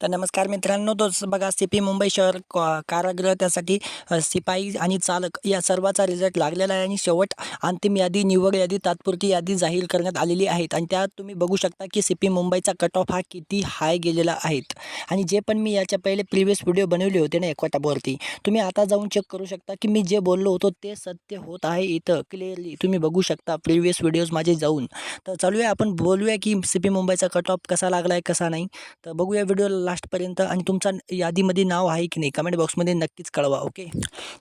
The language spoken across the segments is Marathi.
तर नमस्कार मित्रांनो तोच बघा सी पी मुंबई शहर क- कारागृह त्यासाठी सिपाई शिपाई आणि चालक या सर्वाचा रिझल्ट लागलेला आहे आणि शेवट अंतिम यादी निवड यादी तात्पुरती यादी जाहीर करण्यात आलेली आहेत. आणि त्यात तुम्ही बघू शकता की सी पी मुंबईचा कट ऑफ हा किती हाय गेलेला आहेत. आणि जे पण मी याच्या पहिले प्रिव्हियस व्हिडिओ बनवले होते ना एकवटावरती तुम्ही आता जाऊन चेक करू शकता की मी जे बोललो होतो ते सत्य होत आहे इथं क्लिअरली तुम्ही बघू शकता प्रिव्हियस व्हिडिओज माझे जाऊन. तर चालूया आपण बोलूया की सी पी मुंबईचा कट ऑफ कसा लागला आहे कसा नाही. तर बघूया व्हिडिओ लास्टपर्यंत आणि तुमचा यादीमध्ये नाव आहे की नाही? कमेंट बॉक्समध्ये नक्कीच कळवा ओके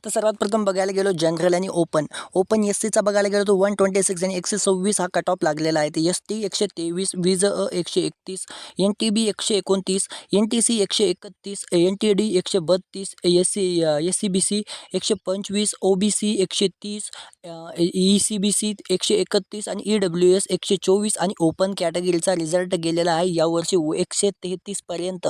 तर सर्वात प्रथम बघायला गेलो जनरल आणि ओपन ओपन एस सीचा बघायला गेलो तर वन ट्वेंटी सिक्स आणि एकशे सव्वीस हा कट ऑफ लागलेला आहे. तर एस टी एकशे तेवीस वीज अ एकशे एकतीस एन टी बी एकशे एकोणतीस एन टी सी एकशे एकतीस एन टी डी एकशे बत्तीस S C S C B C एकशे पंचवीस ओ बी सी एकशे तीस ई सी बी सी एकशे एकतीस आणि ई डब्ल्यू एस एकशे चोवीस आणि ओपन कॅटेगरीचा रिझल्ट गेलेला आहे. यावर्षी एकशे तेहतीसपर्यंत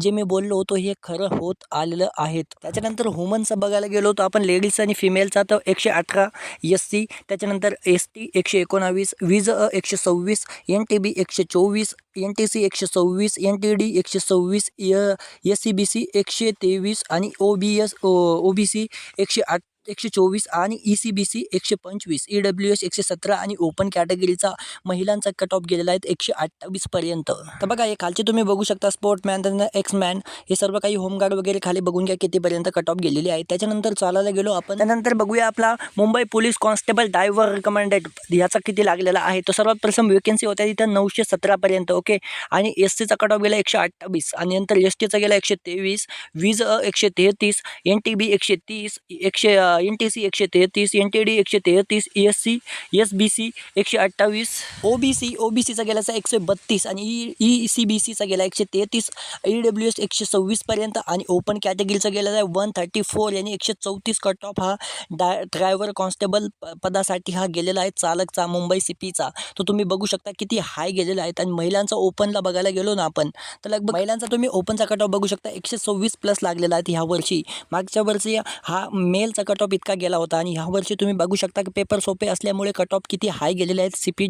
जे मी बोललो होतो हे खरं होत आलेलं आहेत. त्याच्यानंतर वुमनचं बघायला गेलो तर आपण लेडीज आणि फिमेलचा तर एकशे अठरा एस सी त्याच्यानंतर एस टी एकशे एकोणावीस वीज अ एकशे सव्वीस एन टी बी एकशे चोवीस एन टी सी एकशे सव्वीस एन टी डी एकशे सव्वीस एस सी बी सी एकशे तेवीस आणि O B S O B C एकशे आठ एकशे चोवीस आणि ई सी बी सी एकशे पंचवीस ई डब्ल्यू एस एकशे सतरा आणि ओपन कॅटेगरीचा महिलांचा कट ऑफ गेलेला आहे एकशे अठ्ठावीसपर्यंत तर बघा हे खालचे तुम्ही बघू शकता स्पोर्टमॅन त्यानंतर एक्समॅन हे सर्व काही होमगार्ड वगैरे खाली बघून घ्या कितीपर्यंत कट ऑफ गेलेली आहे. त्याच्यानंतर चालायला गेलो आपण. त्यानंतर बघूया आपला Mumbai police constable driver recommended याचा किती लागलेला आहे? तो सर्वात प्रथम वेकन्सी होत्या तिथं नऊशे सतरापर्यंत ओके? आणि एस सीचा कट ऑफ गेला एकशे अठ्ठावीस आणि नंतर एस टीचा गेला एकशे तेवीस वीज एकशे तेहतीस एन टी बी एकशे तीस एकशे एन टी सी एकशे तेहतीस एन टी डी एकशे तेहतीस S C S B C एकशे अठ्ठावीस O B C O B सीचा गेला एकशे बत्तीस आणि ई ई सी बी सीचा गेला एकशे तेहतीस ई डब्ल्यू एस एकशे सव्वीसपर्यंत आणि ओपन कॅटेगरीचा गेलेला आहे वन थर्टी फोर यांनी एकशे चौतीस कट ऑफ हा डा ड्रायव्हर कॉन्स्टेबल प- पदासाठी हा गेलेला आहे चालकचा मुंबई सी पीचा तो तुम्ही बघू शकता किती हाय गेलेला आहेत आणि महिलांचा ओपनला बघायला गेलो ना आपण तर लगभग महिलांचा तुम्ही ओपनचा कट ऑफ बघू शकता एकशे सव्वीस प्लस लागलेला आहे ह्या वर्षी. मागच्या वर्षी हा मेलचा कट ऑफ इतका गेला होता आणि ह्या वर्षी तुम्ही बघू शकता की पेपर सोपे असल्यामुळे कट ऑफ किती हाय गेलेले आहेत सी पी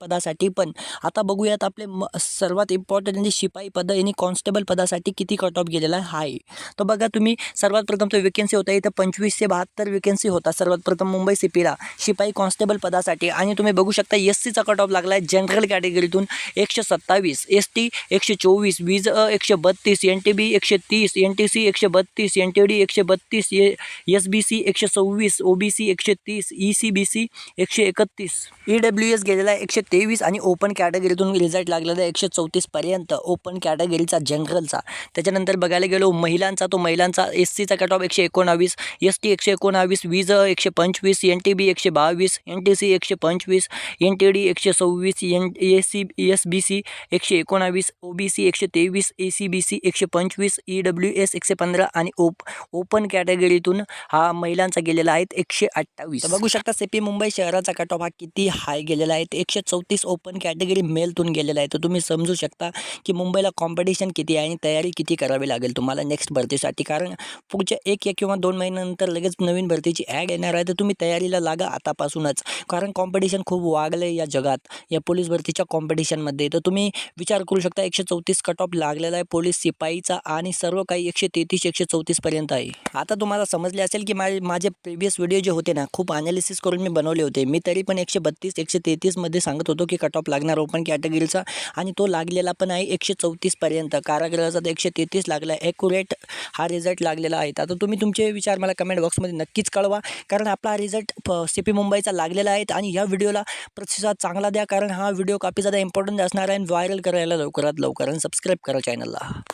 पदासाठी पण. आता बघूयात आपले म सर्वात इम्पॉर्टंट म्हणजे शिपाई पद आणि कॉन्स्टेबल पदासाठी किती कट ऑफ गेलेला आहे तर बघा तुम्ही सर्वात प्रथम तो वेकन्सी होता इथं पंचवीसशे बहात्तर वेकन्सी होता सर्वात प्रथम मुंबई सी पीला शिपाई कॉन्स्टेबल पदासाठी. आणि तुम्ही बघू शकता एस सीचा कट ऑफ लागला आहे जनरल कॅटेगरीतून एकशे सत्तावीस एस टी एकशे चोवीस वीज अ एकशे बत्तीस एन टी बी एकशे तीस एन टी सी एकशे बत्तीस एन टी डी एकशे बत्तीस ए एस बी सी एकशे एकशे सव्वीस ओ बी सी एकशे तीस ई सी बी सी एकशे एकतीस. ई डब्ल्यू एस गेलेला एकशे तेवीस आणि ओपन कॅटेगरीतून रिझल्ट लागलेला आहे एकशे चौतीसपर्यंत ओपन कॅटेगरीचा जनरलचा. त्याच्यानंतर बघायला गेलो महिलांचा तो महिलांचा एस सीचा कट ऑफ एकशे एकोणावीस एस टी एकशे एकोणावीस वीज एकशे पंचवीस एन टी बी एकशे बावीस एन टी सी एकशे पंचवीस एन टी डी एकशे सव्वीस N S C S B C एकशे एकोणावीस ओ बी सी एकशे तेवीस ए सी बी सी एकशे पंचवीस ई डब्ल्यू एस एकशे पंधरा आणि ओप ओपन कॅटेगरीतून हा महिलांचा गेलेला आहे एकशे अठ्ठावीस. बघू शकता सेपी मुंबई शहराचा कट ऑफ हा किती हाय गेलेला आहे. एकशे चौतीस ओपन कॅटेगरी मेलतून गेलेला आहे. तर तुम्ही समजू शकता की मुंबईला कॉम्पिटिशन किती आहे आणि तयारी किती करावी लागेल तुम्हाला नेक्स्ट भरतीसाठी. कारण पुढच्या एक या किंवा दोन महिन्यानंतर लगेच नवीन भरतीची ॲड येणार आहे. तर तुम्ही तयारीला लागा आतापासूनच. कारण कॉम्पिटिशन खूप वागलं आहे या जगात. या पोलीस भरतीच्या कॉम्पिटिशनमध्ये तर तुम्ही विचार करू शकता एकशे चौतीस कट ऑफ लागलेला आहे. पोलीस शिपाईचा आणि सर्व काही एकशे तेहतीस एकशे चौतीसपर्यंत आहे. आता तुम्हाला समजले असेल की माझे माझे प्रिव्हियस व्हिडिओ जे होते ना खूप अनालिसिस करून मी बनवले होते. मी तरी पण एकशे बत्तीस एकशे तेहतीसमध्ये सांगत होतो की कट ऑफ लागणार ओपन कॅटेगरीचा आणि तो लागलेला पण आहे एकशे चौतीसपर्यंत कारागृहाचा तर एकशे तेहतीस लागला आहे. ॲक्युरेट हा रिझल्ट लागलेला आहे. आता तुम्ही तुमचे विचार मला कमेंट बॉक्समध्ये नक्कीच कळवा. कारण आपला रिझल्ट सी पी मुंबईचा लागलेला आहे आणि ह्या व्हिडिओला प्रतिसाद चांगला द्या. कारण हा व्हिडिओ काफी ज्यादा इम्पॉर्टंट असणार आहे आणि व्हायरल करायला लवकरात लवकर. आणि सबस्क्राईब करा चॅनलला